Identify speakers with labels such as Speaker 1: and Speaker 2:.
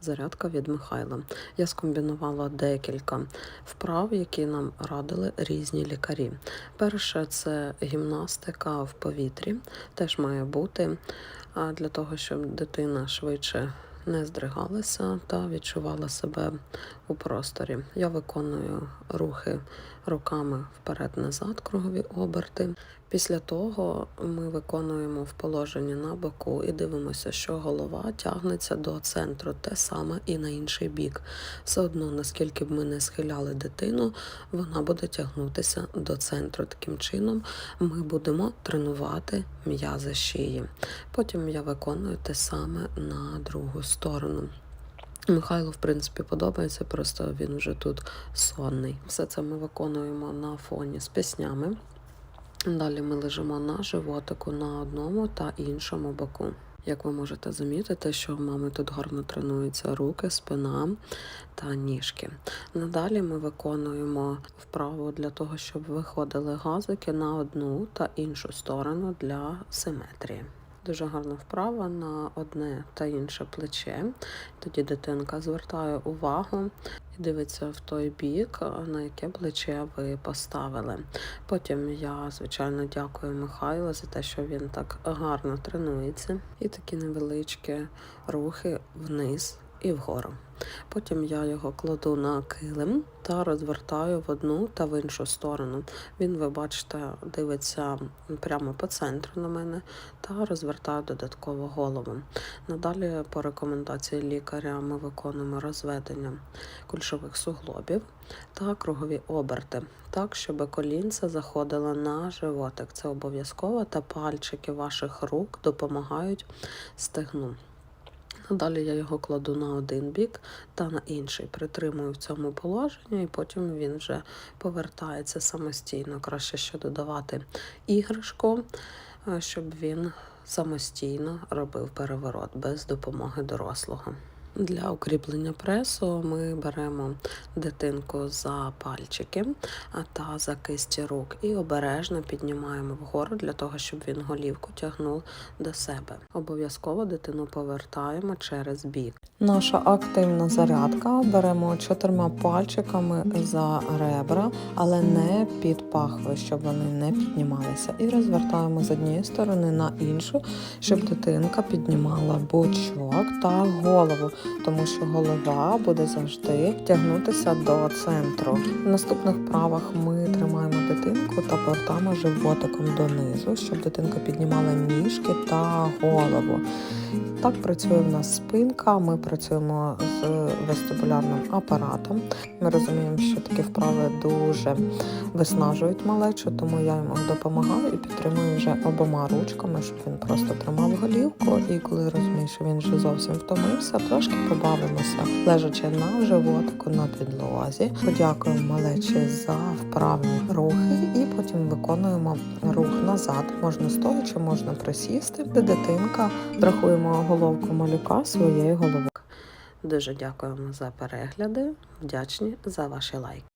Speaker 1: Зарядка від Михайла. Я скомбінувала декілька вправ, які нам радили різні лікарі. Перше це гімнастика в повітрі, теж має бути для того, щоб дитина швидше не здригалася та відчувала себе у просторі. Я виконую рухи руками вперед-назад, кругові оберти. Після того ми виконуємо в положенні на боку і дивимося, що голова тягнеться до центру, те саме і на інший бік. Все одно, наскільки б ми не схиляли дитину, вона буде тягнутися до центру. Таким чином ми будемо тренувати м'язи шиї. Потім я виконую те саме на другу сторону. Михайлу, в принципі, подобається, просто він вже тут сонний. Все це ми виконуємо на фоні з піснями. Далі ми лежимо на животику на одному та іншому боку. Як ви можете замітити, що в мами тут гарно тренуються руки, спина та ніжки. Надалі ми виконуємо вправу для того, щоб виходили газики на одну та іншу сторону для симетрії. Дуже гарна вправа на одне та інше плече. Тоді дитинка звертає увагу і дивиться в той бік, на яке плече ви поставили. Потім я, звичайно, дякую Михайлу за те, що він так гарно тренується. І такі невеличкі рухи вниз і вгору. Потім я його кладу на килим та розвертаю в одну та в іншу сторону. Він, ви бачите, дивиться прямо по центру на мене та розвертаю додатково голову. Надалі, по рекомендації лікаря, ми виконуємо розведення кульшових суглобів та кругові оберти, так, щоб колінця заходило на животик. Це обов'язково, та пальчики ваших рук допомагають стегну. Далі я його кладу на один бік та на інший. Притримую в цьому положенні, і потім він вже повертається самостійно. Краще ще додавати іграшку, е, щоб він самостійно робив переворот без допомоги дорослого. Для укріплення пресу ми беремо дитинку за пальчики та за кисті рук і обережно піднімаємо вгору для того, щоб він голівку тягнув до себе. Обов'язково дитину повертаємо через бік. Наша активна зарядка беремо чотирма пальчиками за ребра, але не під пахви, щоб вони не піднімалися. І розвертаємо з однієї сторони на іншу, щоб дитинка піднімала бочок та голову тому що голова буде завжди тягнутися до центру. В наступних вправах ми тримаємо дитинку та повертаємо животиком донизу, щоб дитинка піднімала ніжки та голову. Так працює в нас спинка, ми працюємо з вестибулярним апаратом. Ми розуміємо, що такі вправи дуже виснажують малечу, тому я йому допомагаю і підтримую вже обома ручками, щоб він просто тримав голівку. І коли розумію, що він вже зовсім втомився, трошки побавимося, лежачи на животику на підлозі. Подякуємо малечі за вправні рухи, і потім виконуємо рух назад. Можна стоячи, можна присісти, де дитинка рахуємо головку малюка своєю головою. Дуже дякуємо за перегляди. Вдячні за ваші лайки.